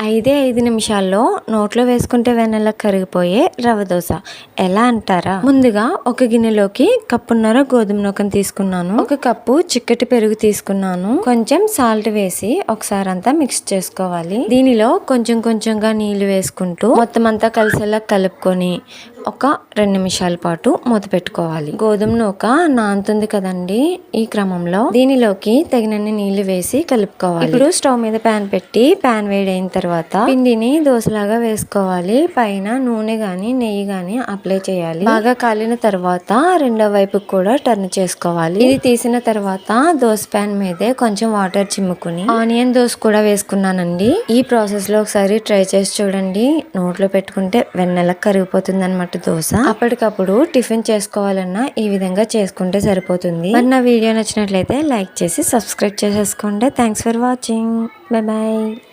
ఐదే ఐదు నిమిషాల్లో నోట్లో వేసుకుంటే వెన్నెల కరిగిపోయే రవ దోశ. ఎలా అంటారా? ముందుగా ఒక గిన్నెలోకి కప్పున్నర గోధుమ నూకను తీసుకున్నాను. ఒక కప్పు చిక్కటి పెరుగు తీసుకున్నాను. కొంచెం సాల్ట్ వేసి ఒకసారి అంతా మిక్స్ చేసుకోవాలి. దీనిలో కొంచెం కొంచెంగా నీళ్ళు వేసుకుంటూ మొత్తం అంతా కలిసేలా కలుపుకొని ఒక రెండు నిమిషాల పాటు మూత పెట్టుకోవాలి. గోధుమ నూక నాంతుంది కదండి ఈ క్రమంలో. దీనిలోకి తగినన్ని నీళ్ళు వేసి కలుపుకోవాలి. ఇప్పుడు స్టవ్ మీద ప్యాన్ పెట్టి ప్యాన్ వేడైన తర్వాత పిండిని దోశలాగా వేసుకోవాలి. పైన నూనె గాని నెయ్యి గాని అప్లై చేయాలి. బాగా కాలిన తర్వాత రెండో వైపు కూడా టర్న్ చేసుకోవాలి. ఇది తీసిన తర్వాత దోశ ప్యాన్ మీదే కొంచెం వాటర్ చిమ్ముకుని ఆనియన్ దోశ కూడా వేసుకున్నానండి. ఈ ప్రాసెస్లో ఒకసారి ట్రై చేసి చూడండి. నోట్లో పెట్టుకుంటే వెన్నెల కరిగిపోతుంది అనమాట దోశ. అప్పటికప్పుడు టిఫిన్ చేసుకోవాలన్నా ఈ విధంగా చేసుకుంటే సరిపోతుంది. మరి నా వీడియో నచ్చినట్లయితే లైక్ చేసి సబ్స్క్రైబ్ చేసేసుకోండి. Thanks for watching. Bye bye